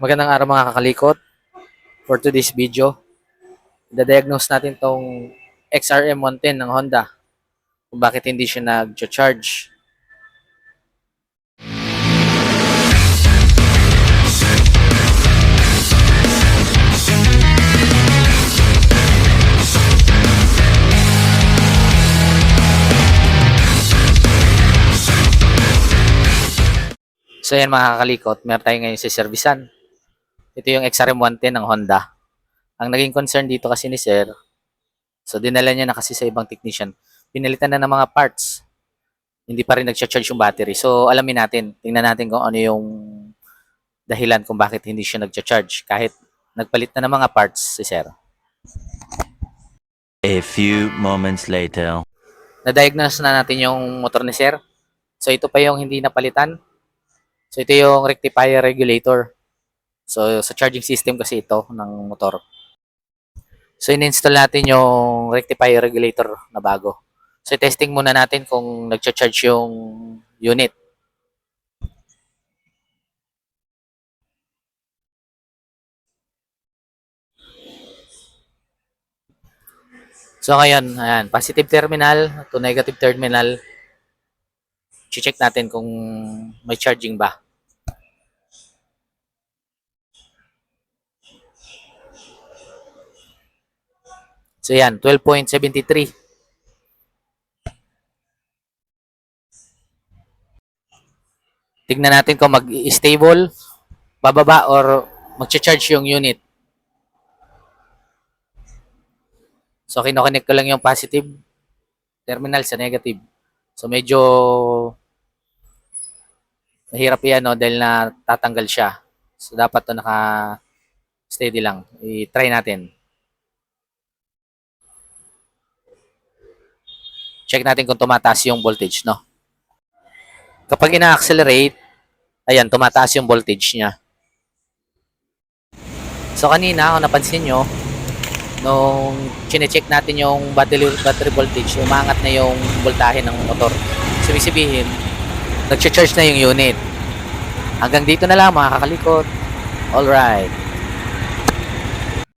Magandang araw mga kakalikot. For today's video, i-diagnose natin tong XRM 110 ng Honda. Kung bakit hindi siya nag-charge. So yan mga kakalikot, meron tayo ngayon sa servisan. Ito yung XRM 110 ng Honda. Ang naging concern dito kasi ni Sir, so dinala niya na kasi sa ibang technician, pinalitan na ng mga parts. Hindi pa rin nag-charge yung battery. So alamin natin, tingnan natin kung ano yung dahilan kung bakit hindi siya nag-charge kahit nagpalit na ng mga parts si Sir. A few moments later. Na-diagnose na natin yung motor ni Sir. So ito pa yung hindi napalitan. So ito yung rectifier regulator. So sa charging system kasi ito ng motor. So in-install natin yung rectifier regulator na bago. So testing muna natin kung nagcha-charge yung unit. So ngayon, ayan, positive terminal to negative terminal. check natin kung may charging ba. So yan, 12.73. Tignan natin kung mag-stable, bababa, or mag-charge yung unit. So, kinoconnect ko lang yung positive terminal sa negative. So, medyo mahirap yan, no, dahil na tatanggal siya. So, dapat to naka-steady lang. I-try natin. Check natin kung tumataas yung voltage, no? Kapag ina-accelerate, ayan, tumataas yung voltage niya. So, kanina, kung napansin nyo, nung chine-check natin yung battery, battery voltage, umangat na yung voltahe ng motor. So, ibig sabihin, nag-charge na yung unit. Hanggang dito na lang mga kakalikot. Alright.